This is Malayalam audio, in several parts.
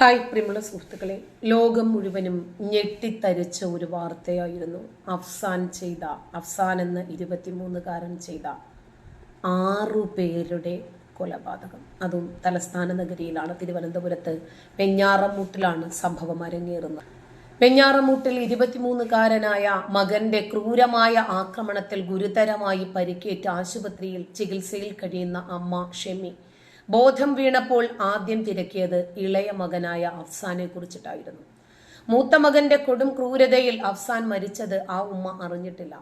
ഹായ് പ്രിയമുള്ള സുഹൃത്തുക്കളെ ലോകം മുഴുവനും ഞെട്ടിത്തരിച്ച ഒരു വാർത്തയായിരുന്നു അഫ്സാൻ ചെയ്ത അഫ്സാൻ എന്ന ഇരുപത്തിമൂന്നുകാരൻ ചെയ്ത ആറു പേരുടെ കൊലപാതകം. അതും തലസ്ഥാന നഗരിയിലാണ്. തിരുവനന്തപുരത്ത് വെഞ്ഞാറമൂട്ടിലാണ് സംഭവം അരങ്ങേറുന്നത്. വെഞ്ഞാറമൂട്ടിൽ ഇരുപത്തിമൂന്നുകാരനായ മകന്റെ ക്രൂരമായ ആക്രമണത്തിൽ ഗുരുതരമായി പരിക്കേറ്റ് ആശുപത്രിയിൽ ചികിത്സയിൽ കഴിയുന്ന അമ്മ ഷെമി ബോധം വീണപ്പോൾ ആദ്യം തിരക്കിയത് ഇളയ മകനായ അഫ്സാനെ കുറിച്ചിട്ടായിരുന്നു. മൂത്ത മകന്റെ കൊടും ക്രൂരതയിൽ അഫ്സാൻ മരിച്ചത് ആ ഉമ്മ അറിഞ്ഞിട്ടില്ല.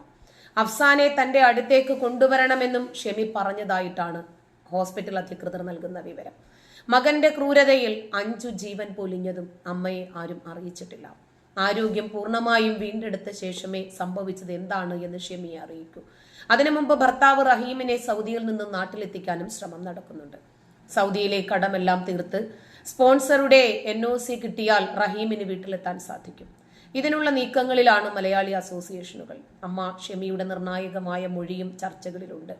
അഫ്സാനെ തന്റെ അടുത്തേക്ക് കൊണ്ടുവരണമെന്നും ഷെമി പറഞ്ഞതായിട്ടാണ് ഹോസ്പിറ്റൽ അധികൃതർ നൽകുന്ന വിവരം. മകന്റെ ക്രൂരതയിൽ അഞ്ചു ജീവൻ പൊലിഞ്ഞതും അമ്മയെ ആരും അറിയിച്ചിട്ടില്ല. ആരോഗ്യം പൂർണമായും വീണ്ടെടുത്ത ശേഷമേ സംഭവിച്ചത് എന്താണ് എന്ന് ഷെമിയെ അറിയിക്കൂ. അതിനു മുമ്പ് ഭർത്താവ് റഹീമിനെ സൗദിയിൽ നിന്നും നാട്ടിലെത്തിക്കാനും ശ്രമം നടക്കുന്നുണ്ട്. സൗദിയിലെ കടമെല്ലാം തീർത്ത് സ്പോൺസറുടെ എൻ ഒ സി കിട്ടിയാൽ റഹീമിന് വീട്ടിലെത്താൻ സാധിക്കും. ഇതിനുള്ള നീക്കങ്ങളിലാണ് മലയാളി അസോസിയേഷനുകൾ. അമ്മ ഷെമിയുടെ നിർണായകമായ മൊഴിയും ചർച്ചകളിലുണ്ട്.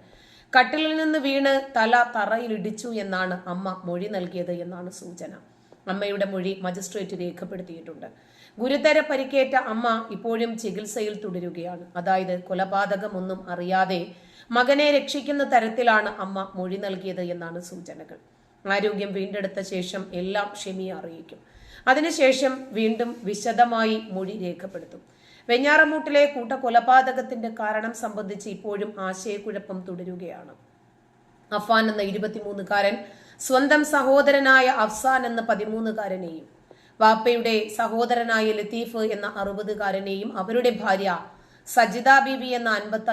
കട്ടിലിൽ നിന്ന് വീണ് തല തറയിലിടിച്ചു എന്നാണ് അമ്മ മൊഴി നൽകിയത് എന്നാണ് സൂചന. അമ്മയുടെ മൊഴി മജിസ്ട്രേറ്റ് രേഖപ്പെടുത്തിയിട്ടുണ്ട്. ഗുരുതര പരിക്കേറ്റ അമ്മ ഇപ്പോഴും ചികിത്സയിൽ തുടരുകയാണ്. അതായത് കൊലപാതകമൊന്നും അറിയാതെ മകനെ രക്ഷിക്കുന്ന തരത്തിലാണ് അമ്മ മൊഴി നൽകിയത് എന്നാണ് സൂചനകൾ. ആരോഗ്യം വീണ്ടെടുത്ത ശേഷം എല്ലാം ഷെമിയെ അറിയിക്കും. അതിനുശേഷം വീണ്ടും വിശദമായി മൊഴി രേഖപ്പെടുത്തും. വെഞ്ഞാറമൂട്ടിലെ കൂട്ടക്കൊലപാതകത്തിന്റെ കാരണം സംബന്ധിച്ച് ഇപ്പോഴും ആശയക്കുഴപ്പം തുടരുകയാണ്. അഫാൻ എന്ന ഇരുപത്തിമൂന്നുകാരൻ സ്വന്തം സഹോദരനായ അഫ്സാൻ എന്ന പതിമൂന്നുകാരനെയും വാപ്പയുടെ സഹോദരനായ ലത്തീഫ് എന്ന അറുപതുകാരനെയും അവരുടെ ഭാര്യ സജിത ബിബി എന്ന അൻപത്തി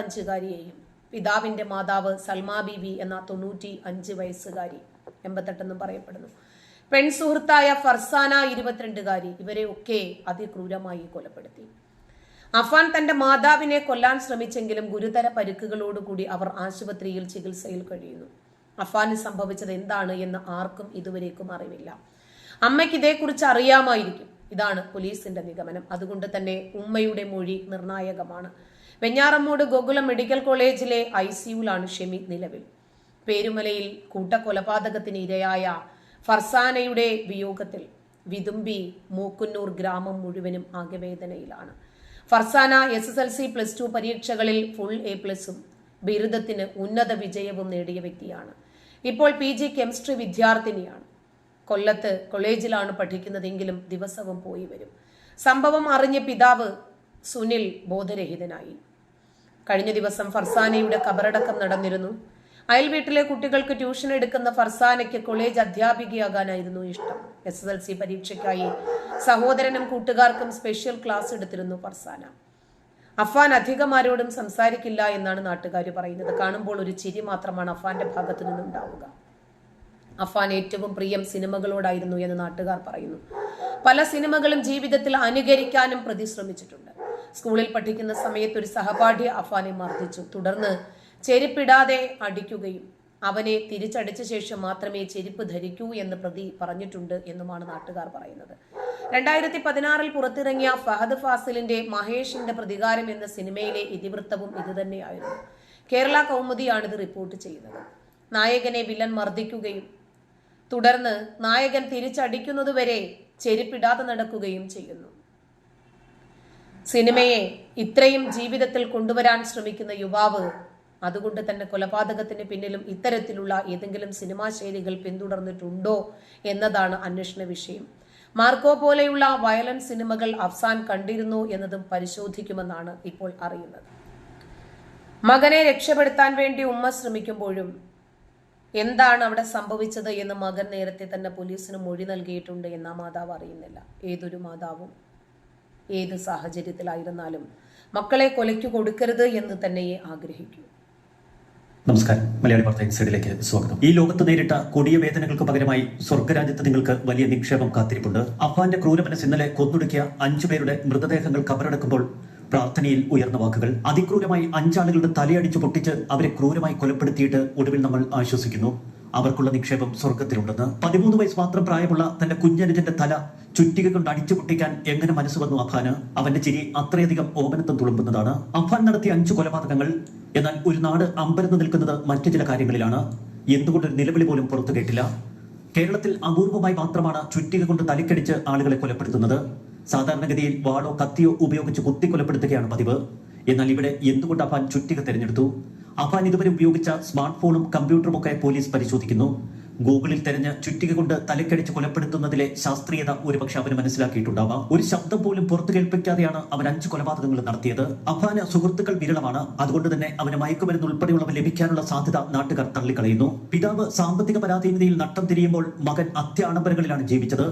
പിതാവിന്റെ മാതാവ് സൽമാ ബീവി എന്ന തൊണ്ണൂറ്റി അഞ്ച് വയസ്സുകാരി എൺപത്തെട്ടെന്നും പറയപ്പെടുന്നു. പെൺസുഹൃത്തായ ഫർസാന ഇരുപത്തിരണ്ടുകാരി ഇവരെ ഒക്കെ അതിക്രൂരമായി കൊലപ്പെടുത്തി. അഫാൻ തന്റെ മാതാവിനെ കൊല്ലാൻ ശ്രമിച്ചെങ്കിലും ഗുരുതര പരുക്കുകളോടുകൂടി അവർ ആശുപത്രിയിൽ ചികിത്സയിൽ കഴിയുന്നു. അഫാന് സംഭവിച്ചത് എന്താണ് എന്ന് ആർക്കും ഇതുവരേക്കും അറിവില്ല. അമ്മയ്ക്ക് ഇതേക്കുറിച്ച് അറിയാമായിരിക്കും. ഇതാണ് പോലീസിന്റെ നിഗമനം. അതുകൊണ്ട് തന്നെ ഉമ്മയുടെ മൊഴി നിർണായകമാണ്. വെഞ്ഞാറമ്മൂട് ഗോകുലം മെഡിക്കൽ കോളേജിലെ ഐ സിയുലാണ് ഷെമി നിലവിൽ. പേരുമലയിൽ കൂട്ടക്കൊലപാതകത്തിന് ഇരയായ ഫർസാനയുടെ വിയോഗത്തിൽ വിതുമ്പി മൂക്കുന്നൂർ ഗ്രാമം മുഴുവനും ആകവേദനയിലാണ്. Farzana S S L C plus two പരീക്ഷകളിൽ ഫുൾ എ പ്ലസും ബിരുദത്തിന് ഉന്നത വിജയവും നേടിയ വ്യക്തിയാണ്. ഇപ്പോൾ പി ജി കെമിസ്ട്രി വിദ്യാർത്ഥിനിയാണ്. കൊല്ലത്ത് കോളേജിലാണ് പഠിക്കുന്നതെങ്കിലും ദിവസവും പോയി വരും. സംഭവം അറിഞ്ഞ പിതാവ് സുനിൽ ബോധരഹിതനായി. കഴിഞ്ഞ ദിവസം ഫർസാനയുടെ കബറടക്കം നടന്നിരുന്നു. അയൽ വീട്ടിലെ കുട്ടികൾക്ക് ട്യൂഷൻ എടുക്കുന്ന ഫർസാനയ്ക്ക് കോളേജ് അധ്യാപികയാകാനായിരുന്നു ഇഷ്ടം. എസ് എസ് എൽ സി പരീക്ഷയ്ക്കായി സഹോദരനും കൂട്ടുകാർക്കും സ്പെഷ്യൽ ക്ലാസ് എടുത്തിരുന്നു ഫർസാന. അഫാൻ അധികം ആരോടും സംസാരിക്കില്ല എന്നാണ് നാട്ടുകാർ പറയുന്നത്. കാണുമ്പോൾ ഒരു ചിരി മാത്രമാണ് അഫാന്റെ ഭാഗത്തു നിന്നുണ്ടാവുക. അഫാൻ ഏറ്റവും പ്രിയം സിനിമകളോടായിരുന്നു എന്ന് നാട്ടുകാർ പറയുന്നു. പല സിനിമകളും ജീവിതത്തിൽ അനുകരിക്കാനും പ്രതി ശ്രമിച്ചിട്ടുണ്ട് സ്കൂളിൽ പഠിക്കുന്ന സമയത്ത് ഒരു സഹപാഠി അഫാനെ മർദ്ദിച്ചു. തുടർന്ന് ചെരുപ്പിടാതെ അടിക്കുകയും അവനെ തിരിച്ചടിച്ച ശേഷം മാത്രമേ ചെരുപ്പ് ധരിക്കൂ എന്ന് പ്രതി പറഞ്ഞിട്ടുണ്ട് എന്നുമാണ് നാട്ടുകാർ പറയുന്നത്. രണ്ടായിരത്തി പതിനാറിൽ പുറത്തിറങ്ങിയ ഫഹദ് ഫാസിലിന്റെ മഹേഷിന്റെ പ്രതികാരം എന്ന സിനിമയിലെ ഇതിവൃത്തവും ഇതുതന്നെയായിരുന്നു. കേരള കൗമുദിയാണിത് റിപ്പോർട്ട് ചെയ്യുന്നത്. നായകനെ വില്ലൻ മർദ്ദിക്കുകയും തുടർന്ന് നായകൻ തിരിച്ചടിക്കുന്നതുവരെ ചെരുപ്പിടാതെ നടക്കുകയും ചെയ്യുന്നു. സിനിമയെ ഇത്രയും ജീവിതത്തിൽ കൊണ്ടുവരാൻ ശ്രമിക്കുന്ന യുവാവ് അതുകൊണ്ട് തന്നെ കൊലപാതകത്തിന് പിന്നിലും ഇത്തരത്തിലുള്ള ഏതെങ്കിലും സിനിമാ ശൈലികൾ പിന്തുടർന്നിട്ടുണ്ടോ എന്നതാണ് അന്വേഷണ വിഷയം. മാർക്കോ പോലെയുള്ള വയലൻസ് സിനിമകൾ അഫ്സാൻ കണ്ടിരുന്നു എന്നതും പരിശോധിക്കുമെന്നാണ് ഇപ്പോൾ അറിയുന്നത്. മകനെ രക്ഷപ്പെടുത്താൻ വേണ്ടി ഉമ്മ ശ്രമിക്കുമ്പോഴും എന്താണ് അവിടെ സംഭവിച്ചത് എന്ന് മകൻ നേരത്തെ തന്നെ പോലീസിന് മൊഴി നൽകിയിട്ടുണ്ട് എന്ന് മാതാവ് അറിയുന്നില്ല. ഏതൊരു മാതാവും ഏത് സാഹചര്യത്തിലായിരുന്നാലും മക്കളെ കൊലയ്ക്ക് കൊടുക്കരുത് എന്ന് തന്നെയേ ആഗ്രഹിക്കൂ. നമസ്കാരം. മലയാളി വാർത്ത ഇൻസൈഡിലേക്ക് സ്വാഗതം. ഈ ലോകത്ത് നേരിട്ട കൊടിയ വേദനകൾക്ക് പകരമായി സ്വർഗരാജ്യത്ത് നിങ്ങൾക്ക് വലിയ നിക്ഷേപം കാത്തിരിപ്പുണ്ട്. അഫ്ഗാന്റെ ക്രൂരമനസ് ഇന്നലെ കൊന്നൊടുക്കിയ അഞ്ചുപേരുടെ മൃതദേഹങ്ങൾ കബറടക്കുമ്പോൾ പ്രാർത്ഥനയിൽ ഉയർന്ന വാക്കുകൾ. അതിക്രൂരമായി അഞ്ചാളുകളുടെ തലയടിച്ചു പൊട്ടിച്ച് അവരെ ക്രൂരമായി കൊലപ്പെടുത്തിയിട്ട് ഒടുവിൽ നമ്മൾ ആശ്വസിക്കുന്നു. അവർക്കുള്ള നിക്ഷേപം സ്വർഗത്തിലുണ്ടെന്ന് പതിമൂന്ന് വയസ്സ് മാത്രം പ്രായമുള്ള തന്റെ കുഞ്ഞനുജന്റെ തല ചുറ്റിക കൊണ്ട് അടിച്ചു പൊട്ടിക്കാൻ എങ്ങനെ മനസ്സ് വന്നു അഫാന്? അവന്റെ ചിരി അത്രയധികം ഓമനത്വം തുളുമ്പുന്നതാണ്. അഫാൻ നടത്തിയ അഞ്ചു കൊലപാതകങ്ങൾ എന്നാൽ ഒരു നാട് അമ്പരന്ന് നിൽക്കുന്നത് മറ്റു ചില കാര്യങ്ങളിലാണ്. എന്തുകൊണ്ട് ഒരു നിലവിളി പോലും പുറത്തു കേട്ടില്ല? കേരളത്തിൽ അപൂർവമായി മാത്രമാണ് ചുറ്റിക കൊണ്ട് തലക്കടിച്ച് ആളുകളെ കൊലപ്പെടുത്തുന്നത്. സാധാരണഗതിയിൽ വാളോ കത്തിയോ ഉപയോഗിച്ച് കുത്തി കൊലപ്പെടുത്തുകയാണ് പതിവ്. എന്നാൽ ഇവിടെ എന്തുകൊണ്ട് അഫാൻ ചുറ്റിക തെരഞ്ഞെടുത്തു? അഫാൻ ഇതുവരെ ഉപയോഗിച്ച സ്മാർട്ട് ഫോണും കമ്പ്യൂട്ടറും ഒക്കെ പോലീസ് പരിശോധിക്കുന്നു. ഗൂഗിളിൽ തെരഞ്ഞ് ചുറ്റിക കൊണ്ട് തലക്കടിച്ച് കൊലപ്പെടുത്തുന്നതിലെ ശാസ്ത്രീയത ഒരുപക്ഷെ അവന് മനസ്സിലാക്കിയിട്ടുണ്ടാവാം. ഒരു ശബ്ദം പോലും പുറത്തു കേൾപ്പിക്കാതെയാണ് അവൻ അഞ്ച് കൊലപാതകങ്ങൾ നടത്തിയത്. അഫാന് സുഹൃത്തുക്കൾ വിരളമാണ്. അതുകൊണ്ട് തന്നെ അവന് മയക്കുമരുന്ന് ഉൾപ്പെടെയുള്ളവ ലഭിക്കാനുള്ള സാധ്യത നാട്ടുകാർ തള്ളിക്കളയുന്നു. പിതാവ് സാമ്പത്തിക പരാധീനതയിൽ നട്ടം തിരിയുമ്പോൾ മകൻ അത്യാഡംബരങ്ങളിലാണ് ജീവിച്ചത്.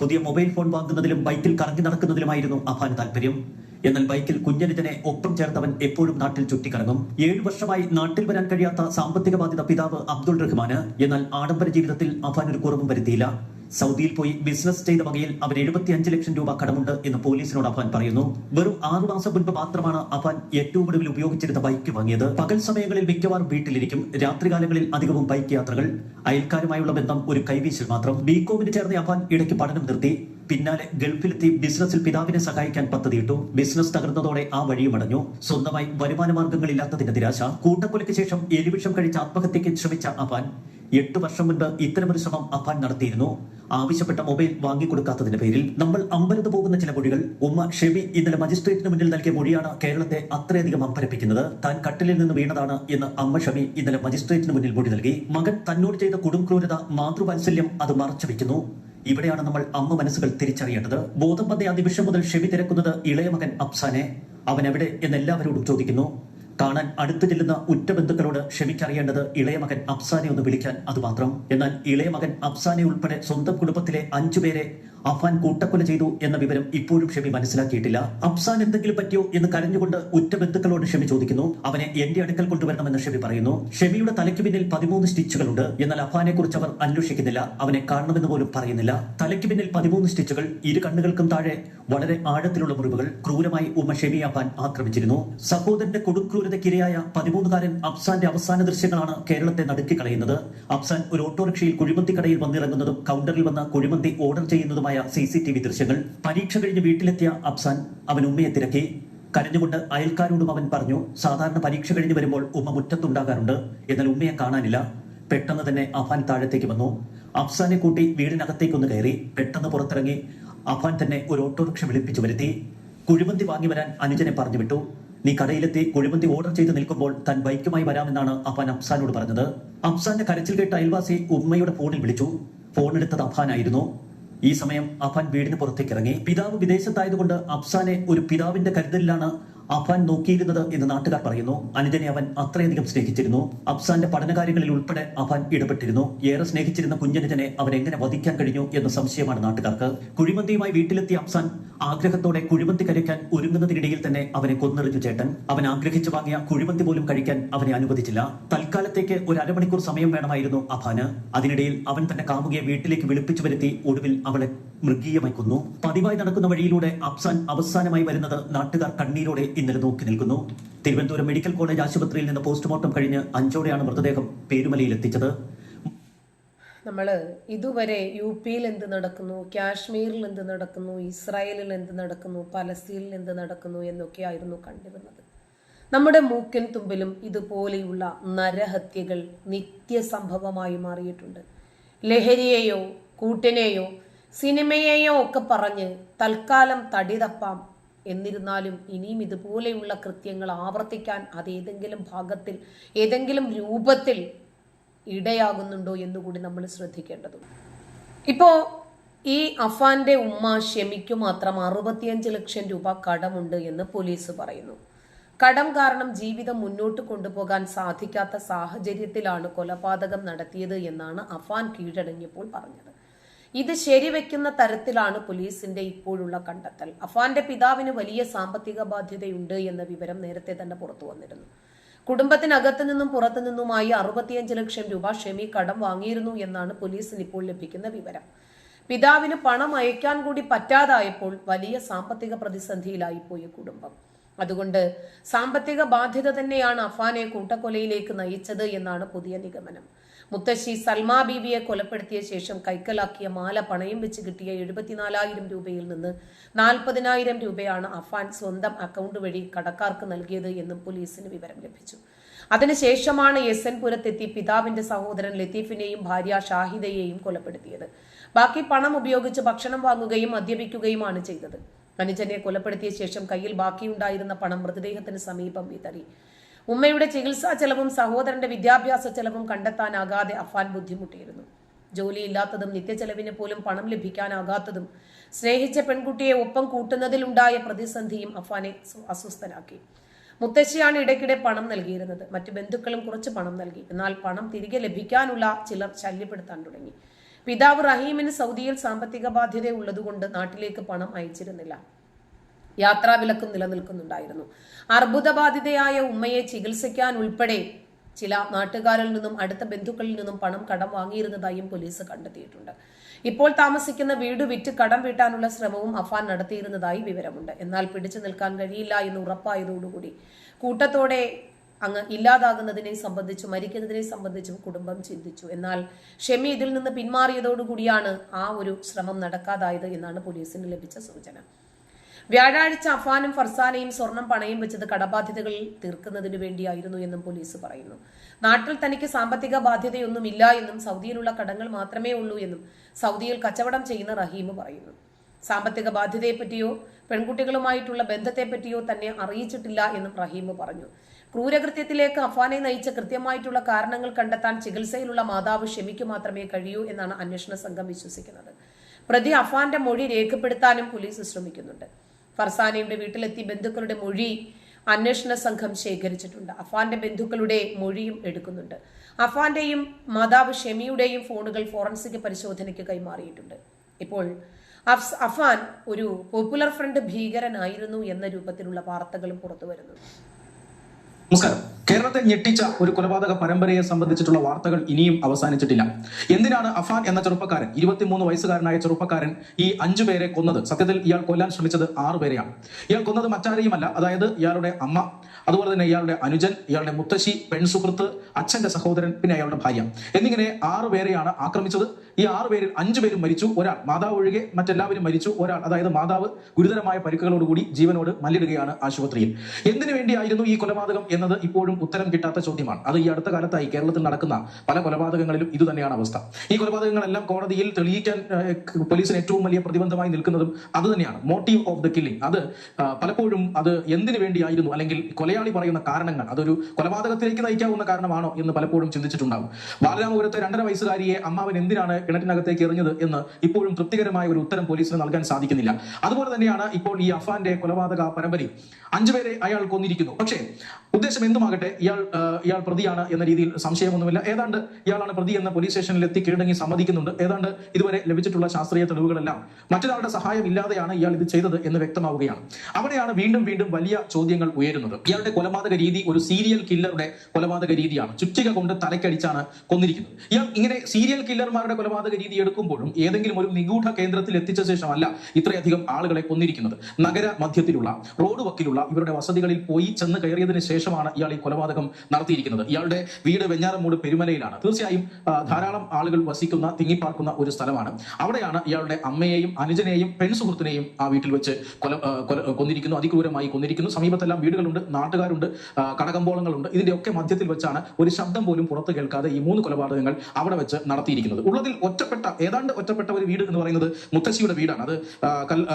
പുതിയ മൊബൈൽ ഫോൺ വാങ്ങുന്നതിലും ബൈക്കിൽ കറങ്ങി നടക്കുന്നതിലുമായിരുന്നു അഫാന് താല്പര്യം എന്നാൽ ബൈക്കിൽ കുഞ്ഞനുജനെ ഒപ്പം ചേർത്തവൻ എപ്പോഴും നാട്ടിൽ ചുറ്റിക്കറങ്ങും. ഏഴു വർഷമായി നാട്ടിൽ വരാൻ കഴിയാത്ത സാമ്പത്തിക ബാധിത പിതാവ് അബ്ദുൾ റഹ്മാന്. എന്നാൽ ആഡംബര ജീവിതത്തിൽ അഫാൻ ഒരു കുറവും വരുത്തിയില്ല. സൗദിയിൽ പോയി ബിസിനസ് ചെയ്ത വകയിൽ അവൻ എഴുപത്തിയഞ്ച് ലക്ഷം രൂപ കടമുണ്ട് എന്ന് പോലീസിനോട് അഫാൻ പറയുന്നു. വെറും ആറു മാസം മുൻപ് മാത്രമാണ് അഫാൻ ഏറ്റവും ഒടുവിൽ ഉപയോഗിച്ചിരുന്ന ബൈക്ക് വാങ്ങിയത്. പകൽ സമയങ്ങളിൽ മിക്കവാറും വീട്ടിലിരിക്കും. രാത്രികാലങ്ങളിൽ അധികവും ബൈക്ക് യാത്രകൾ. അയൽക്കാരുമായുള്ള ബന്ധം ഒരു കൈവീശൽ മാത്രം. ബികോമിന് ചേർന്ന അഫാൻ ഇടയ്ക്ക് പഠനം നിർത്തി. പിന്നാലെ ഗൾഫിലെത്തി ബിസിനസ്സിൽ പിതാവിനെ സഹായിക്കാൻ പദ്ധതിയിട്ടു ബിസിനസ് തകർന്നതോടെ ആ വഴിയും അടഞ്ഞു. സ്വന്തമായി വരുമാന മാർഗങ്ങളില്ലാത്തതിന്റെ നിരാശ. കൂട്ടക്കൊലയ്ക്ക് ശേഷം എലിവിഷം കഴിച്ച ആത്മഹത്യയ്ക്ക് ശ്രമിച്ച അഫാൻ. എട്ട് വർഷം മുൻപ് ഇത്തരമൊരു ശ്രമം അഫാൻ നടത്തിയിരുന്നു. ആവശ്യപ്പെട്ട മൊബൈൽ വാങ്ങിക്കൊടുക്കാത്തതിന്റെ പേരിൽ നമ്മൾ അമ്പലത്ത് പോകുന്ന ചില മൊഴികൾ ഉമ്മ ഷെബി ഇന്നലെ മജിസ്ട്രേറ്റിന് മുന്നിൽ നൽകിയ മൊഴിയാണ് കേരളത്തെ അത്രയധികം അമ്പരപ്പിക്കുന്നത്. താൻ കട്ടിലിൽ നിന്ന് വീണതാണ് എന്ന് അമ്മ ഷമി ഇന്നലെ മജിസ്ട്രേറ്റിന് മുന്നിൽ മൊഴി നൽകി. മകൻ തന്നോട് ചെയ്ത കൊടും ക്രൂരത മാതൃവാത്സല്യം അത് മറച്ചു വെക്കുന്നു ഇവിടെയാണ് നമ്മൾ അമ്മ മനസ്സുകൾ തിരിച്ചറിയേണ്ടത്. ബോധം വന്ന ആ നിമിഷം മുതൽ ഷെബി തിരക്കുന്നത് ഇളയ മകൻ അഫ്സാനെ. അവൻ എവിടെ എന്ന് എല്ലാവരോടും ചോദിക്കുന്നു. കാണാൻ അടുത്തു ചെല്ലുന്ന ഉറ്റ ബന്ധുക്കളോട് ക്ഷമിക്കറിയേണ്ടത് ഇളയ മകൻ അഫ്സാനെ ഒന്ന് വിളിക്കാൻ അത് മാത്രം. എന്നാൽ ഇളയ മകൻ അഫ്സാനെ ഉൾപ്പെടെ സ്വന്തം കുടുംബത്തിലെ അഞ്ചുപേരെ അഫാൻ കൂട്ടക്കൊല ചെയ്തു എന്ന വിവരം ഇപ്പോഴും ഷെമി മനസ്സിലാക്കിയിട്ടില്ല. അഫ്സാൻ എന്തെങ്കിലും പറ്റിയോ എന്ന് കരഞ്ഞുകൊണ്ട് ഉറ്റ ബന്ധുക്കളോട് ഷെമി ചോദിക്കുന്നു. അവനെ എന്റെ അടുക്കൽ കൊണ്ടുവരണമെന്ന് ഷെമി പറയുന്നു. ഷെമിയുടെ തലയ്ക്ക് പിന്നിൽ പതിമൂന്ന് സ്റ്റിച്ചുകളുണ്ട് എന്നാൽ അഫാനെ കുറിച്ച് അവർ അന്വേഷിക്കുന്നില്ല. അവനെ കാണണമെന്ന് പോലും പറയുന്നില്ല. തലയ്ക്ക് പിന്നിൽ പതിമൂന്ന് സ്റ്റിച്ചുകൾ ഇരു കണ്ണുകൾക്കും താഴെ വളരെ ആഴത്തിലുള്ള മുറിവുകൾ ക്രൂരമായി ഉമ്മ ഷെമി അഫാൻ ആക്രമിച്ചിരുന്നു. സഹോദരന്റെ കൊടുക്രൂരതയ്ക്കിരയായ പതിമൂന്നുകാരൻ അഫ്സാന്റെ അവസാന ദൃശ്യങ്ങളാണ് കേരളത്തെ നടുക്കി കളയുന്നത്. അഫ്സാൻ ഒരു ഓട്ടോറിക്ഷയിൽ കുഴിമന്തി കടയിൽ വന്നിറങ്ങുന്നതും കൗണ്ടറിൽ വന്ന കുഴിമന്തി ഓർഡർ ചെയ്യുന്നതുമായ സി സി ടി വി ദൃശ്യങ്ങൾ. പരീക്ഷ കഴിഞ്ഞ് വീട്ടിലെത്തിയ അഫ്സാൻ അവൻ ഉമ്മയെ തിരക്കി. കരഞ്ഞുകൊണ്ട് അയൽക്കാരോടും അവൻ പറഞ്ഞു സാധാരണ പരീക്ഷ കഴിഞ്ഞ് വരുമ്പോൾ ഉമ്മ മുറ്റത്തുണ്ടാകാറുണ്ട്. എന്നാൽ ഉമ്മയെ കാണാനില്ല. പെട്ടെന്ന് തന്നെ അഫാൻ താഴത്തേക്ക് വന്നു. അഫ്സാനെ കൂട്ടി വീടിനകത്തേക്കൊന്ന് കയറി. പെട്ടെന്ന് പുറത്തിറങ്ങി. അഫാൻ തന്നെ ഒരു ഓട്ടോറിക്ഷ വിളിപ്പിച്ചു വരുത്തി. കുഴിമന്തി വാങ്ങി വരാൻ അനുജനെ പറഞ്ഞു വിട്ടു. നീ കടയിലെത്തി കുഴിമന്തി ഓർഡർ ചെയ്ത് നിൽക്കുമ്പോൾ താൻ ബൈക്കുമായി വരാമെന്നാണ് അഫാൻ അഫ്സാനോട് പറഞ്ഞത്. അഫ്സാന്റെ കരച്ചിൽ കേട്ട അയൽവാസി ഉമ്മയുടെ ഫോണിൽ വിളിച്ചു. ഫോൺ എടുത്തത് അഫാനായിരുന്നു. ഈ സമയം അഫാൻ വീടിന് പുറത്തേക്ക് ഇറങ്ങി. പിതാവ് വിദേശത്തായതുകൊണ്ട് അഫ്സാനെ ഒരു പിതാവിന്റെ കരുതലിലാണ് അഫാൻ നോക്കിയിരുന്നത് എന്ന് നാട്ടുകാർ പറയുന്നു. അനിതനെ അവൻ അത്രയധികം സ്നേഹിച്ചിരുന്നു. അഫ്സാന്റെ പഠനകാര്യങ്ങളിൽ ഉൾപ്പെടെ അഫാൻ ഇടപെട്ടിരുന്നു. ഏറെ സ്നേഹിച്ചിരുന്ന കുഞ്ഞനുജനെ അവൻ എങ്ങനെ വധിക്കാൻ കഴിഞ്ഞു എന്ന സംശയമാണ് നാട്ടുകാർക്ക്. കുഴിമന്തിയുമായി വീട്ടിലെത്തിയ അഫ്സാൻ ആഗ്രഹത്തോടെ കുഴിമന്തി കഴിക്കാൻ ഒരുങ്ങുന്നതിനിടയിൽ തന്നെ അവനെ കൊന്നെറിഞ്ഞു ചേട്ടൻ. അവൻ ആഗ്രഹിച്ചു വാങ്ങിയ കുഴിമന്തി പോലും കഴിക്കാൻ അവനെ അനുവദിച്ചില്ല. തൽക്കാലത്തേക്ക് ഒരു അരമണിക്കൂർ സമയം വേണമായിരുന്നു അഫാന് അതിനിടയിൽ അവൻ തന്റെ കാമുകിയെ വീട്ടിലേക്ക് വിളിപ്പിച്ചു വരുത്തി ഒടുവിൽ അവളെ മൃഗീയമായി കൊന്നു പതിവായി നടക്കുന്ന വഴിയിലൂടെ അഫ്സാൻ അവസാനമായി വരുന്നത് നാട്ടുകാർ കണ്ണീരോടെ ഇന്നലെ നോക്കി നിൽക്കുന്നു. തിരുവനന്തപുരം മെഡിക്കൽ കോളേജ് ആശുപത്രിയിൽ നിന്ന് പോസ്റ്റ്മോർട്ടം കഴിഞ്ഞ് അഞ്ചോടെയാണ് മൃതദേഹം പേരുമലയിൽ എത്തിച്ചത് നമ്മൾ ഇതുവരെ യു പിയിൽ എന്ത് നടക്കുന്നു കാശ്മീരിൽ എന്ത് നടക്കുന്നു ഇസ്രായേലിൽ എന്ത് നടക്കുന്നു പലസ്തീനിൽ എന്ത് നടക്കുന്നു എന്നൊക്കെയായിരുന്നു കണ്ടിരുന്നത്. നമ്മുടെ മൂക്കൻ തുമ്പിലും ഇതുപോലെയുള്ള നരഹത്യകൾ നിത്യസംഭവമായി മാറിയിട്ടുണ്ട്. ലഹരിയെയോ കൂട്ടിനെയോ സിനിമയെയോ ഒക്കെ പറഞ്ഞ് തൽക്കാലം തടിതപ്പാം. എന്നിരുന്നാലും ഇനിയും ഇതുപോലെയുള്ള കൃത്യങ്ങൾ ആവർത്തിക്കാൻ അതേതെങ്കിലും ഭാഗത്തിൽ ഏതെങ്കിലും രൂപത്തിൽ ഇടയാകുന്നുണ്ടോ എന്നുകൂടി നമ്മൾ ശ്രദ്ധിക്കേണ്ടതുണ്ട്. ഇപ്പോൾ ഈ അഫാന്റെ ഉമ്മ ഷെമിക്കു മാത്രം അറുപത്തിയഞ്ച് ലക്ഷം രൂപ കടമുണ്ട് എന്ന് പോലീസ് പറയുന്നു. കടം കാരണം ജീവിതം മുന്നോട്ട് കൊണ്ടുപോകാൻ സാധിക്കാത്ത സാഹചര്യത്തിലാണ് കൊലപാതകം നടത്തിയത് എന്നാണ് അഫാൻ കീഴടങ്ങിയപ്പോൾ പറഞ്ഞത്. ഇത് ശരിവെക്കുന്ന തരത്തിലാണ് പോലീസിന്റെ ഇപ്പോഴുള്ള കണ്ടെത്തൽ. അഫാന്റെ പിതാവിന് വലിയ സാമ്പത്തിക ബാധ്യതയുണ്ട് എന്ന വിവരം നേരത്തെ തന്നെ പുറത്തു വന്നിരുന്നു. കുടുംബത്തിനകത്തു നിന്നും പുറത്തു നിന്നുമായി അറുപത്തിയഞ്ച് ലക്ഷം രൂപ ഷെമി കടം വാങ്ങിയിരുന്നു എന്നാണ് പോലീസിന് ഇപ്പോൾ ലഭിക്കുന്ന വിവരം. പിതാവിന് പണം അയക്കാൻ കൂടി പറ്റാതായപ്പോൾ വലിയ സാമ്പത്തിക പ്രതിസന്ധിയിലായി പോയി കുടുംബം. അതുകൊണ്ട് സാമ്പത്തിക ബാധ്യത തന്നെയാണ് അഫാനെ കൂട്ടക്കൊലയിലേക്ക് നയിച്ചത് എന്നാണ് പുതിയ നിഗമനം. മുത്തശ്ശി സൽമാ ബീവിയെ കൊലപ്പെടുത്തിയ ശേഷം കൈക്കലാക്കിയ മാല പണയം വെച്ച് കിട്ടിയ എഴുപത്തിനാലായിരം രൂപയിൽ നിന്ന് നാൽപ്പതിനായിരം രൂപയാണ് അഫാൻ സ്വന്തം അക്കൗണ്ട് വഴി കടക്കാർക്ക് നൽകിയത് എന്നും പോലീസിന് വിവരം ലഭിച്ചു. അതിനുശേഷമാണ് എസ് എൻ പുരത്തെത്തി പിതാവിന്റെ സഹോദരൻ ലത്തീഫിനെയും ഭാര്യ ഷാഹിദയെയും കൊലപ്പെടുത്തിയത്. ബാക്കി പണം ഉപയോഗിച്ച് ഭക്ഷണം വാങ്ങുകയും മദ്യപിക്കുകയുമാണ് ചെയ്തത്. അനുജനെ കൊലപ്പെടുത്തിയ ശേഷം കയ്യിൽ ബാക്കിയുണ്ടായിരുന്ന പണം മൃതദേഹത്തിന് സമീപം വിതറി. ഉമ്മയുടെ ചികിത്സാ ചെലവും സഹോദരന്റെ വിദ്യാഭ്യാസ ചെലവും കണ്ടെത്താനാകാതെ അഫാൻ ബുദ്ധിമുട്ടിയിരുന്നു. ജോലിയില്ലാത്തതും നിത്യചെലവിന് പോലും പണം ലഭിക്കാനാകാത്തതും സ്നേഹിച്ച പെൺകുട്ടിയെ ഒപ്പം കൂട്ടുന്നതിലുണ്ടായ പ്രതിസന്ധിയും അഫാനെ അസ്വസ്ഥനാക്കി. മുത്തശ്ശിയാണ് ഇടയ്ക്കിടെ പണം നൽകിയിരുന്നത്. മറ്റു ബന്ധുക്കളും കുറച്ച് പണം നൽകി. എന്നാൽ പണം തിരികെ ലഭിക്കാനുള്ള ചിലർ ശല്യപ്പെടുത്താൻ തുടങ്ങി. പിതാവ് റഹീമിന് സൗദിയിൽ സാമ്പത്തിക ബാധ്യത ഉള്ളതുകൊണ്ട് നാട്ടിലേക്ക് പണം അയച്ചിരുന്നില്ല. യാത്രാവിലക്കും നിലനിൽക്കുന്നുണ്ടായിരുന്നു. അർബുദബാധിതയായ ഉമ്മയെ ചികിത്സിക്കാൻ ഉൾപ്പെടെ ചില നാട്ടുകാരിൽ നിന്നും അടുത്ത ബന്ധുക്കളിൽ നിന്നും പണം കടം വാങ്ങിയിരുന്നതായും പോലീസ് കണ്ടെത്തിയിട്ടുണ്ട്. ഇപ്പോൾ താമസിക്കുന്ന വീട് വിറ്റ് കടം വീട്ടാനുള്ള ശ്രമവും അഫാൻ നടത്തിയിരുന്നതായി വിവരമുണ്ട്. എന്നാൽ പിടിച്ചു നിൽക്കാൻ കഴിയില്ല എന്ന് ഉറപ്പായതോടുകൂടി കൂട്ടത്തോടെ അങ്ങ് ഇല്ലാതാകുന്നതിനെ സംബന്ധിച്ചും മരിക്കുന്നതിനെ സംബന്ധിച്ചും കുടുംബം ചിന്തിച്ചു. എന്നാൽ ഷെമി ഇതിൽ നിന്ന് പിന്മാറിയതോടുകൂടിയാണ് ആ ഒരു ശ്രമം നടക്കാതായത് എന്നാണ് പോലീസിന് ലഭിച്ച സൂചന. വ്യാഴാഴ്ച അഫാനും ഫർസാനയും സ്വർണം പണയം വെച്ചത് കടബാധ്യതകൾ തീർക്കുന്നതിനു വേണ്ടിയായിരുന്നു എന്നും പോലീസ് പറയുന്നു. നാട്ടിൽ തനിക്ക് സാമ്പത്തിക ബാധ്യതയൊന്നുമില്ല എന്നും സൗദിയിലുള്ള കടങ്ങൾ മാത്രമേ ഉള്ളൂ എന്നും സൗദിയിൽ കച്ചവടം ചെയ്യുന്ന റഹീം പറയുന്നു. സാമ്പത്തിക ബാധ്യതയെപ്പറ്റിയോ പെൺകുട്ടികളുമായിട്ടുള്ള ബന്ധത്തെപ്പറ്റിയോ തന്നെ അറിയിച്ചിട്ടില്ല എന്നും റഹീം പറഞ്ഞു. ക്രൂരകൃത്യത്തിലേക്ക് അഫാനെ നയിച്ച കൃത്യമായിട്ടുള്ള കാരണങ്ങൾ കണ്ടെത്താൻ ചികിത്സയിലുള്ള മാതാവ് ക്ഷമിക്കു മാത്രമേ കഴിയൂ എന്നാണ് അന്വേഷണ സംഘം വിശ്വസിക്കുന്നത്. പ്രതി അഫാന്റെ മൊഴി രേഖപ്പെടുത്താനും പോലീസ് ശ്രമിക്കുന്നുണ്ട്. ഫർസാനയുടെ വീട്ടിലെത്തി ബന്ധുക്കളുടെ മൊഴി അന്വേഷണ സംഘം ശേഖരിച്ചിട്ടുണ്ട്. അഫാന്റെ ബന്ധുക്കളുടെ മൊഴിയും എടുക്കുന്നുണ്ട്. അഫാന്റെയും മാതാവ് ഷെമിയുടെയും ഫോണുകൾ ഫോറൻസിക് പരിശോധനയ്ക്ക് കൈമാറിയിട്ടുണ്ട്. ഇപ്പോൾ അഫ് അഫാൻ ഒരു പോപ്പുലർ ഫ്രണ്ട് ഭീകരനായിരുന്നു എന്ന രൂപത്തിലുള്ള വാർത്തകളും പുറത്തു വരുന്നു നമസ്കാരം. കേരളത്തെ ഞെട്ടിച്ച ഒരു കൊലപാതക പരമ്പരയെ സംബന്ധിച്ചിട്ടുള്ള വാർത്തകൾ ഇനിയും അവസാനിച്ചിട്ടില്ല. എന്തിനാണ് അഫാൻ എന്ന ചെറുപ്പക്കാരൻ ഇരുപത്തിമൂന്ന് വയസ്സുകാരനായ ചെറുപ്പക്കാരൻ ഈ അഞ്ചു പേരെ കൊന്നത്? സത്യത്തിൽ ഇയാൾ കൊല്ലാൻ ശ്രമിച്ചത് ആറു പേരെയാണ്. ഇയാൾ കൊന്നത് മറ്റാരെയുമല്ല അതായത് ഇയാളുടെ അമ്മ അതുപോലെ തന്നെ ഇയാളുടെ അനുജൻ ഇയാളുടെ മുത്തശ്ശി പെൺസുഹൃത്ത് അച്ഛന്റെ സഹോദരൻ പിന്നെ അയാളുടെ ഭാര്യ. എന്നിങ്ങനെ ആറു പേരെയാണ് ആക്രമിച്ചത്. ഈ ആറു പേരിൽ അഞ്ചു പേരും മരിച്ചു. ഒരാൾ മാതാവ് ഒഴികെ മറ്റെല്ലാവരും മരിച്ചു. ഒരാൾ അതായത് മാതാവ് ഗുരുതരമായ പരിക്കുകളോടുകൂടി ജീവനോട് മല്ലിടുകയാണ് ആശുപത്രിയിൽ. എന്തിനു വേണ്ടിയായിരുന്നു ഈ കൊലപാതകം എന്നത്? ഇപ്പോഴും ഉത്തരം കിട്ടാത്ത ചോദ്യമാണ്. അത് ഈ അടുത്ത കാലത്തായി കേരളത്തിൽ നടക്കുന്ന പല കൊലപാതകങ്ങളിലും ഇത് തന്നെയാണ് അവസ്ഥ. ഈ കൊലപാതകങ്ങളെല്ലാം കോടതിയിൽ തെളിയിക്കാൻ പോലീസിന് ഏറ്റവും വലിയ പ്രതിബന്ധമായി നിൽക്കുന്നതും അത് തന്നെയാണ്. Motive of the killing. അത് പലപ്പോഴും അത് എന്തിനു വേണ്ടിയായിരുന്നു? അല്ലെങ്കിൽ കൊലയാളി പറയുന്ന കാരണങ്ങൾ അതൊരു കൊലപാതകത്തിലേക്ക് നയിക്കാവുന്ന കാരണമാണോ എന്ന് പലപ്പോഴും ചിന്തിച്ചിട്ടുണ്ടാകും ബാലരാമപുരത്തെ രണ്ടര വയസ്സുകാരിയെ അമ്മാവൻ എന്തിനാണ് കിണറ്റിനകത്തേക്ക് എറിഞ്ഞത് എന്ന് ഇപ്പോഴും തൃപ്തികരമായ ഒരു ഉത്തരം പോലീസിന് നൽകാൻ സാധിക്കുന്നില്ല. അതുപോലെ തന്നെയാണ് ഇപ്പോൾ ഈ അഫാന്റെ കൊലപാതക പരമ്പരയും. അഞ്ചുപേരെ അയാൾ കൊന്നിരിക്കുന്നു. പക്ഷേ ഉദ്ദേശം എന്തുമാകട്ടെ? ഇയാൾ ഇയാൾ പ്രതിയാണ് എന്ന രീതിയിൽ സംശയമൊന്നുമില്ല. ഏതാണ്ട് ഇയാളാണ് പ്രതി എന്ന പോലീസ് സ്റ്റേഷനിൽ എത്തി കീഴടങ്ങി സമ്മതിക്കുന്നുണ്ട്. ഏതാണ്ട് ഇതുവരെ ലഭിച്ചിട്ടുള്ള ശാസ്ത്രീയ തെളിവുകളെല്ലാം മറ്റൊരാളുടെ സഹായം ഇല്ലാതെയാണ് ഇയാൾ ഇത് ചെയ്തത് എന്ന് വ്യക്തമാവുകയാണ്. അവിടെയാണ് വീണ്ടും വീണ്ടും വലിയ ചോദ്യങ്ങൾ ഉയരുന്നത്. ഇയാളുടെ കൊലപാതക രീതി ഒരു സീരിയൽ കില്ലറുടെ കൊലപാതക രീതിയാണ്. ചുറ്റിക കൊണ്ട് തലക്കടിച്ചാണ് കൊന്നിരിക്കുന്നത്. ഇയാൾ ഇങ്ങനെ സീരിയൽ കില്ലർമാരുടെ കൊലപാതക രീതി എടുക്കുമ്പോഴും ഏതെങ്കിലും ഒരു നിഗൂഢ കേന്ദ്രത്തിൽ എത്തിച്ച ശേഷമല്ല ഇത്രയധികം ആളുകളെ കൊന്നിരിക്കുന്നത്. നഗര മധ്യത്തിലുള്ള റോഡ് വക്കിലുള്ള ഇവരുടെ വസതികളിൽ പോയി ചെന്ന് കയറിയതിന് ശേഷമാണ് ഇയാൾ ഈ കൊലപാതകം നടത്തിയിരിക്കുന്നത്. ഇയാളുടെ വീട് വെഞ്ഞാറമൂട് പെരുമലയിലാണ്. തീർച്ചയായും ധാരാളം ആളുകൾ വസിക്കുന്ന തിങ്ങിപ്പാർക്കുന്ന ഒരു സ്ഥലമാണ്. അവിടെയാണ് ഇയാളുടെ അമ്മയെയും അനുജനെയും പെൺസുഹൃത്തിനെയും ആ വീട്ടിൽ വെച്ച് കൊല കൊന്നിരിക്കുന്നു. അതിക്രൂരമായി കൊന്നിരിക്കുന്നു. സമീപത്തെല്ലാം വീടുകളുണ്ട് നാട്ടുകാരുണ്ട് കടകമ്പോളങ്ങളുണ്ട്. ഇതിന്റെ ഒക്കെ മധ്യത്തിൽ വെച്ചാണ് ഒരു ശബ്ദം പോലും പുറത്ത് കേൾക്കാതെ ഈ മൂന്ന് കൊലപാതകങ്ങൾ അവിടെ വെച്ച് നടത്തിയിരിക്കുന്നത്. ഉള്ളതിൽ ഒറ്റപ്പെട്ട ഏതാണ്ട് ഒറ്റപ്പെട്ട ഒരു വീട് എന്ന് പറയുന്നത് മുത്തശ്ശിയുടെ വീടാണ്. അത്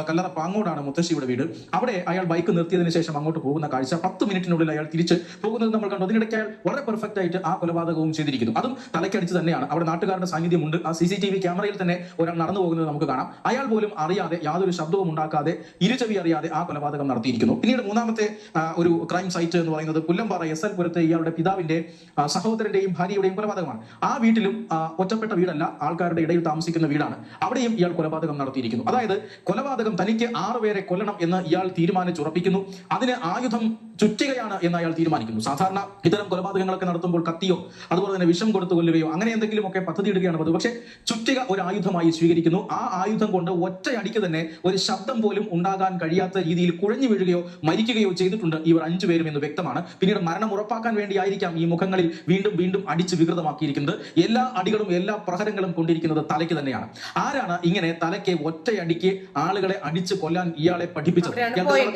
കല്ലറ പാങ്ങോടാണ് മുത്തശ്ശിയുടെ വീട്. അവിടെ അയാൾ ബൈക്ക് നിർത്തിയതിനു ശേഷം അങ്ങോട്ട് പോകുന്ന കാഴ്ച പത്ത് മിനിറ്റിനുള്ളിൽ അയാൾ തിരിച്ച് പോകുന്നത് നമ്മൾ കണ്ടു. അതിനിടയ്ക്ക് വളരെ പെർഫെക്റ്റ് ആയിട്ട് ആ കൊലപാതകവും ചെയ്തിരിക്കുന്നു. അതും തലക്കടിച്ച് തന്നെയാണ്. അവിടെ നാട്ടുകാരുടെ സാന്നിധ്യമുണ്ട്. ആ സി സി ടി വി ക്യാമറയിൽ തന്നെ ഒരാൾ നടന്നു പോകുന്നത് നമുക്ക് കാണാം. അയാൾ പോലും അറിയാതെ യാതൊരു ശബ്ദവും ഉണ്ടാക്കാതെ ഇരുചവി അറിയാതെ ആ കൊലപാതകം നടത്തിയിരിക്കുന്നു. പിന്നീട് മൂന്നാമത്തെ ഒരു ക്രൈം സൈറ്റ് എന്ന് പറയുന്നത് പുല്ലമ്പാറ എസ് എൽ പുരത്തെ ഇയാളുടെ പിതാവിന്റെ സഹോദരന്റെയും ഭാര്യയുടെയും കൊലപാതകമാണ്. ആ വീട്ടിലും ഒറ്റപ്പെട്ട വീടല്ല ആൾക്കാരുടെ ഇടയിൽ താമസിക്കുന്ന വീടാണ്. അവിടെയും ഇയാൾ കൊലപാതകം നടത്തിയിരിക്കുന്നു. അതായത് കൊലപാതകം തനിക്ക് ആറുപേരെ കൊല്ലണം എന്ന് ഇയാൾ തീരുമാനിച്ചുറപ്പിക്കുന്നു. അതിന് ആയുധം ചുറ്റികയാണ് എന്ന് അയാൾ തീരുമാനിക്കുന്നു. സാധാരണ ഇത്തരം കൊലപാതകങ്ങളൊക്കെ നടത്തുമ്പോൾ കത്തിയോ അതുപോലെ തന്നെ വിഷം കൊടുത്തു കൊല്ലുകയോ അങ്ങനെ എന്തെങ്കിലുമൊക്കെ പദ്ധതി ഇടുകയാണ് പതിവ്. പക്ഷേ ചുറ്റിക ഒരു ആയുധമായി സ്വീകരിക്കുന്നു. ആ ആയുധം കൊണ്ട് ഒറ്റയടിക്ക് തന്നെ ഒരു ശബ്ദം പോലും ഉണ്ടാകാൻ കഴിയാത്ത രീതിയിൽ കുഴഞ്ഞു വീഴുകയോ മരിക്കുകയോ ചെയ്തിട്ടുണ്ട് ഇവർ അഞ്ചുപേരും എന്ന് വ്യക്തമാണ്. പിന്നീട് മരണം ഉറപ്പാക്കാൻ വേണ്ടിയായിരിക്കാം ഈ മുഖങ്ങളിൽ വീണ്ടും വീണ്ടും അടിച്ച് വികൃതമാക്കിയിരിക്കുന്നത്. എല്ലാ അടികളും എല്ലാ പ്രഹരങ്ങളും കൊണ്ടിരിക്കുന്നത് തലയ്ക്ക് തന്നെയാണ്. ആരാണ് ഇങ്ങനെ തലയ്ക്ക് ഒറ്റയടിക്ക് ആളുകളെ അടിച്ച് കൊല്ലാൻ ഇയാളെ പഠിപ്പിച്ചത്.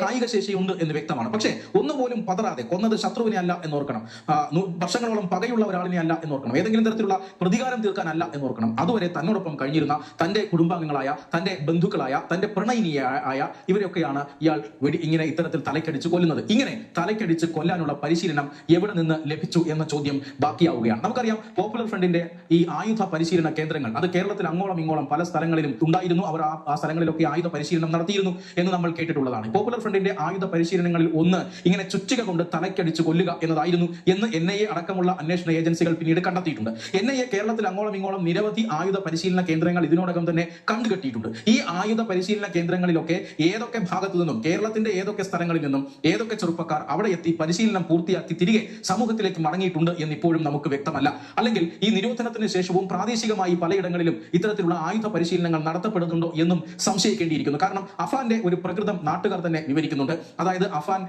കായിക ശേഷിയുണ്ട് എന്ന് വ്യക്തമാണ്. പക്ഷേ ഒന്നുപോലും പതറാതെ കൊന്നത് കൊന്നത് ശത്രുവിനെ അല്ല എന്നോർക്കണം. എന്ന് ഓർക്കണം വർഷങ്ങളോളം പകയുള്ള ഒരാളിനെ അല്ല എന്നോർക്കണം. ഏതെങ്കിലും തരത്തിലുള്ള പ്രതികാരം തീർക്കാനല്ല എന്നോർക്കണം. അതുവരെ തന്നോടൊപ്പം കഴിഞ്ഞിരുന്ന തന്റെ കുടുംബാംഗങ്ങളായ തന്റെ ബന്ധുക്കളായ തന്റെ പ്രണയിനിയായ ഇവരൊക്കെയാണ് ഇയാൾ വെടി ഇങ്ങനെ ഇത്തരത്തിൽ തലക്കടിച്ച് കൊല്ലുന്നത്. ഇങ്ങനെ തലക്കടിച്ച് കൊല്ലാനുള്ള പരിശീലനം എവിടെ നിന്ന് ലഭിച്ചു എന്ന ചോദ്യം ബാക്കിയാവുകയാണ്. നമുക്കറിയാം പോപ്പുലർ ഫ്രണ്ടിന്റെ ഈ ആയുധ പരിശീലന കേന്ദ്രങ്ങൾ അത് കേരളത്തിൽ അങ്ങോളം ഇങ്ങോളം പല സ്ഥലങ്ങളിലും ഉണ്ടായിരുന്നു. അവർ ആ സ്ഥലങ്ങളിലൊക്കെ ആയുധ പരിശീലനം നടത്തിയിരുന്നു എന്ന് നമ്മൾ കേട്ടിട്ടുള്ളതാണ്. പോപ്പുലർ ഫ്രണ്ടിന്റെ ആയുധ പരിശീലനങ്ങളിൽ ഒന്ന് ഇങ്ങനെ ചുറ്റിക കൊണ്ട് തലക്കടിച്ച് കൊല്ലുക എന്നതായിരുന്നു എന്ന് എൻ ഐ എ അടക്കമുള്ള അന്വേഷണ ഏജൻസികൾ പിന്നീട് കണ്ടെത്തിയിട്ടുണ്ട്. എൻ ഐ എ കേരളത്തിൽ അങ്ങോളം ഇങ്ങോളം നിരവധി ആയുധ പരിശീലന കേന്ദ്രങ്ങൾ ഇതിനോടകം തന്നെ കണ്ടുകെട്ടിയിട്ടുണ്ട്. ഈ ആയുധ പരിശീലന കേന്ദ്രങ്ങളിലൊക്കെ ഏതൊക്കെ ഭാഗത്തു നിന്നും കേരളത്തിന്റെ ഏതൊക്കെ സ്ഥലങ്ങളിൽ നിന്നും ഏതൊക്കെ ചെറുപ്പക്കാർ അവിടെ എത്തി പരിശീലനം പൂർത്തിയാക്കി തിരികെ സമൂഹത്തിലേക്ക് മടങ്ങിയിട്ടുണ്ട് എന്ന് ഇപ്പോഴും നമുക്ക് വ്യക്തമല്ല. അല്ലെങ്കിൽ ഈ നിരോധനത്തിന് ശേഷവും പ്രാദേശികമായി പലയിടങ്ങളിലും ഇത്തരത്തിലുള്ള ആയുധ പരിശീലനങ്ങൾ നടത്തപ്പെടുന്നുണ്ടോ എന്നും സംശയിക്കേണ്ടിയിരിക്കുന്നു. കാരണം അഫാന്റെ ഒരു പ്രകൃതം നാട്ടുകാർ തന്നെ വിവരിക്കുന്നുണ്ട്. അതായത് അഫാൻ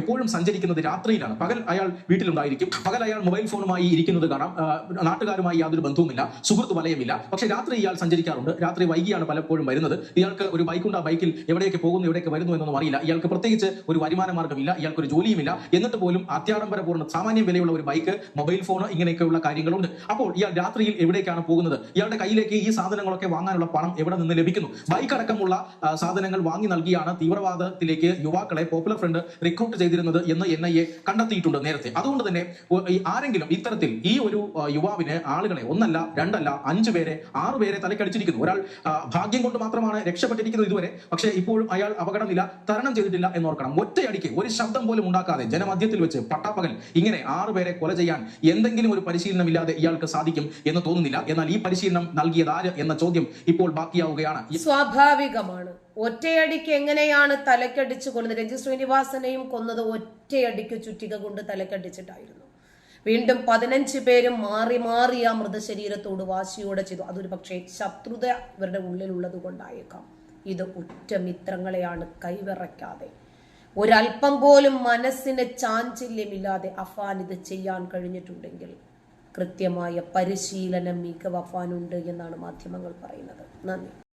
എപ്പോഴും സഞ്ചരിക്കുന്നത് രാത്രിയിലാണ്. പകൽ അയാൾ വീട്ടിലുണ്ടായിരിക്കും. പകൽ അയാൾ മൊബൈൽ ഫോണുമായി ഇരിക്കുന്നത് കാണാം. നാട്ടുകാരുമായി യാതൊരു ബന്ധവുമില്ല. സുഹൃത്ത് വലയമില്ല. പക്ഷേ രാത്രി ഇയാൾ സഞ്ചരിക്കാറുണ്ട്. രാത്രി വൈകിയാണ് പലപ്പോഴും വരുന്നത്. ഇയാൾക്ക് ഒരു ബൈക്കുണ്ട് ആ ബൈക്കിൽ എവിടെയൊക്കെ പോകുന്നു എവിടെയൊക്കെ വരുന്നു എന്നൊന്നും അറിയില്ല. ഇയാൾക്ക് പ്രത്യേകിച്ച് ഒരു വരുമാന മാർഗമില്ല. ഇയാൾക്ക് ഒരു ജോലിയുമില്ല. എന്നിട്ട് പോലും അത്യാഡംബരപൂർണ സാമാന്യം വിലയുള്ള ഒരു ബൈക്ക് മൊബൈൽ ഫോൺ ഇങ്ങനെയൊക്കെയുള്ള കാര്യങ്ങളുണ്ട്. അപ്പോൾ ഇയാൾ രാത്രിയിൽ എവിടേക്കാണ് പോകുന്നത്? ഇയാളുടെ കയ്യിലേക്ക് ഈ സാധനങ്ങളൊക്കെ വാങ്ങാനുള്ള പണം എവിടെ നിന്ന് ലഭിക്കുന്നു? ബൈക്ക് അടക്കമുള്ള സാധനങ്ങൾ വാങ്ങി നൽകിയാണ് തീവ്രവാദത്തിലേക്ക് യുവാക്കളെ പോപ്പുലർ ഫ്രണ്ട് റിക്രൂട്ട് ചെയ്തിരുന്നത് എന്ന് എൻ ഐ എ കണ്ടെത്തിയിട്ടുണ്ട്. നേരത്തെ. അതുകൊണ്ട് തന്നെ ആരെങ്കിലും ഇത്തരത്തിൽ ഈ ഒരു യുവാവിനെ യുവാവിന് ആളുകളെ ഒന്നല്ല രണ്ടല്ല അഞ്ചു പേരെ ആറു പേരെ തലക്കടിച്ചിരിക്കുന്നു. ഒരാൾ ഭാഗ്യം കൊണ്ട് മാത്രമാണ് രക്ഷപ്പെട്ടിരിക്കുന്നത് ഇതുവരെ. പക്ഷേ ഇപ്പോഴും അയാൾ അപകടനില തരണം ചെയ്തിട്ടില്ല എന്നോർക്കണം ഒറ്റയടിക്ക് ഒരു ശബ്ദം പോലും ഉണ്ടാക്കാതെ ജനമധ്യത്തിൽ വെച്ച് പട്ടാപ്പകൽ ഇങ്ങനെ ആറു പേരെ കൊല ചെയ്യാൻ എന്തെങ്കിലും ഒരു പരിശീലനം ഇല്ലാതെ ഇയാൾക്ക് സാധിക്കും എന്ന് തോന്നുന്നില്ല. എന്നാൽ ഈ പരിശീലനം നൽകിയത് ആര് എന്ന ചോദ്യം ഇപ്പോൾ ബാക്കിയാവുകയാണ്. സ്വാഭാവികമാണ്. ഒറ്റയടിക്ക് എങ്ങനെയാണ് തലക്കടിച്ച് കൊന്നത്? രഞ്ജി ശ്രീനിവാസനെയും കൊന്നത് ഒറ്റയടിക്ക് ചുറ്റിക കൊണ്ട് തലക്കടിച്ചിട്ടായിരുന്നു. വീണ്ടും പതിനഞ്ച് പേരും മാറി മാറി ആ മൃതശരീരത്തോട് വാശിയോടെ ചെയ്തു. അതൊരു പക്ഷേ ശത്രുത ഇവരുടെ ഉള്ളിലുള്ളത് കൊണ്ടായേക്കാം. ഇത് ഉറ്റ മിത്രങ്ങളെയാണ് കൈവിറയ്ക്കാതെ ഒരല്പം പോലും മനസ്സിന് ചാഞ്ചല്യമില്ലാതെ അഫാൻ ഇത് ചെയ്യാൻ കഴിഞ്ഞിട്ടുണ്ടെങ്കിൽ കൃത്യമായ പരിശീലനം മികവ് അഫാനുണ്ട് എന്നാണ് മാധ്യമങ്ങൾ പറയുന്നത്. നന്ദി.